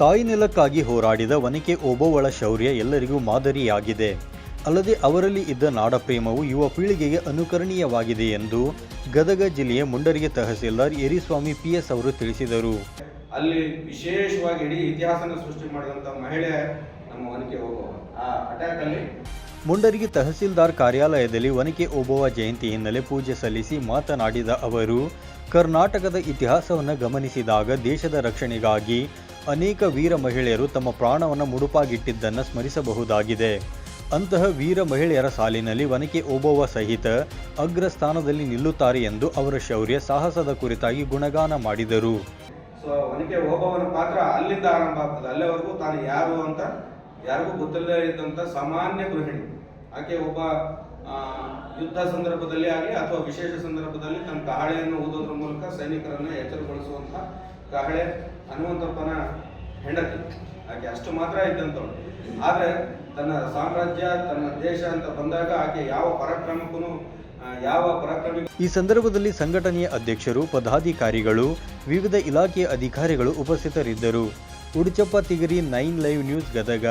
ತಾಯಿ ನೆಲಕ್ಕಾಗಿ ಹೋರಾಡಿದ ವನಿಕೆ ಓಬವ್ವಳ ಶೌರ್ಯ ಎಲ್ಲರಿಗೂ ಮಾದರಿಯಾಗಿದೆ. ಅಲ್ಲದೆ ಅವರಲ್ಲಿ ಇದ್ದ ನಾಡಪ್ರೇಮವು ಯುವ ಪೀಳಿಗೆಗೆ ಅನುಕರಣೀಯವಾಗಿದೆ ಎಂದು ಗದಗ ಜಿಲ್ಲೆಯ ಮುಂಡರಿಗೆ ತಹಸೀಲ್ದಾರ್ ಯರಿಸ್ವಾಮಿ ಪಿಎಸ್ ಅವರು ತಿಳಿಸಿದರು. ಅಲ್ಲಿ ವಿಶೇಷವಾಗಿ ಇಡೀ ಇತಿಹಾಸನ ಸೃಷ್ಟಿ ಮಾಡಿದಂಥ ಮಹಿಳೆ ನಮ್ಮ ವನಿಕೆ ಆ ಮುಂಡರಗಿ ತಹಸೀಲ್ದಾರ್ ಕಾರ್ಯಾಲಯದಲ್ಲಿ ವನಿಕೆ ಓಬವ್ವ ಜಯಂತಿ ಹಿನ್ನೆಲೆ ಪೂಜೆ ಸಲ್ಲಿಸಿ ಮಾತನಾಡಿದ ಅವರು ಕರ್ನಾಟಕದ ಇತಿಹಾಸವನ್ನು ಗಮನಿಸಿದಾಗ ದೇಶದ ರಕ್ಷಣೆಗಾಗಿ ಅನೇಕ ವೀರ ಮಹಿಳೆಯರು ತಮ್ಮ ಪ್ರಾಣವನ್ನು ಮುಡುಪಾಗಿಟ್ಟಿದ್ದನ್ನು ಸ್ಮರಿಸಬಹುದಾಗಿದೆ. ಅಂತಹ ವೀರ ಮಹಿಳೆಯರ ಸಾಲಿನಲ್ಲಿ ವನಕೆ ಓಬವ್ವ ಸಹಿತ ಅಗ್ರ ಸ್ಥಾನದಲ್ಲಿ ನಿಲ್ಲುತ್ತಾರೆ ಎಂದು ಅವರ ಶೌರ್ಯ ಸಾಹಸದ ಕುರಿತಾಗಿ ಗುಣಗಾನ ಮಾಡಿದರು. ಸೊ ವನಿಕೆ ಓಬವ್ವನ ಪಾತ್ರ ಅಲ್ಲಿಂದ ಆರಂಭ ಆಗ್ತದೆ. ಅಲ್ಲಿವರೆಗೂ ತಾನು ಯಾರು ಅಂತ ಯಾರಿಗೂ ಗೊತ್ತಿಲ್ಲದೇ ಇದ್ದಂಥ ಸಾಮಾನ್ಯ ಗೃಹಿಣಿ. ಆಕೆ ಒಬ್ಬ ಯುದ್ಧ ಸಂದರ್ಭದಲ್ಲಿ ಆಗಲಿ ಅಥವಾ ವಿಶೇಷ ಸಂದರ್ಭದಲ್ಲಿ ತನ್ನ ಕಹಳೆಯನ್ನು ಓದೋದ್ರ ಮೂಲಕ ಸೈನಿಕರನ್ನು ಎಚ್ಚರಗೊಳಿಸುವಂಥ ಕಹಳೆ ಹನುಮಂತಪ್ಪನ ಹೆಂಡತಿ. ಆಕೆ ಅಷ್ಟು ಮಾತ್ರ ಇದ್ದಂಥವಳು ಆದರೆ ತನ್ನ ಸಾಮ್ರಾಜ್ಯ, ತನ್ನ ದೇಶ ಅಂತ ಬಂದಾಗ ಆಕೆ ಯಾವ ಪರಾಕ್ರಮಕ್ಕೂ ಯಾವ ಪರಾಕ್ರಮ ಈ ಸಂದರ್ಭದಲ್ಲಿ ಸಂಘಟನೆಯ ಅಧ್ಯಕ್ಷರು, ಪದಾಧಿಕಾರಿಗಳು, ವಿವಿಧ ಇಲಾಖೆಯ ಅಧಿಕಾರಿಗಳು ಉಪಸ್ಥಿತರಿದ್ದರು. Uduchappa Tigari nine live news Gadag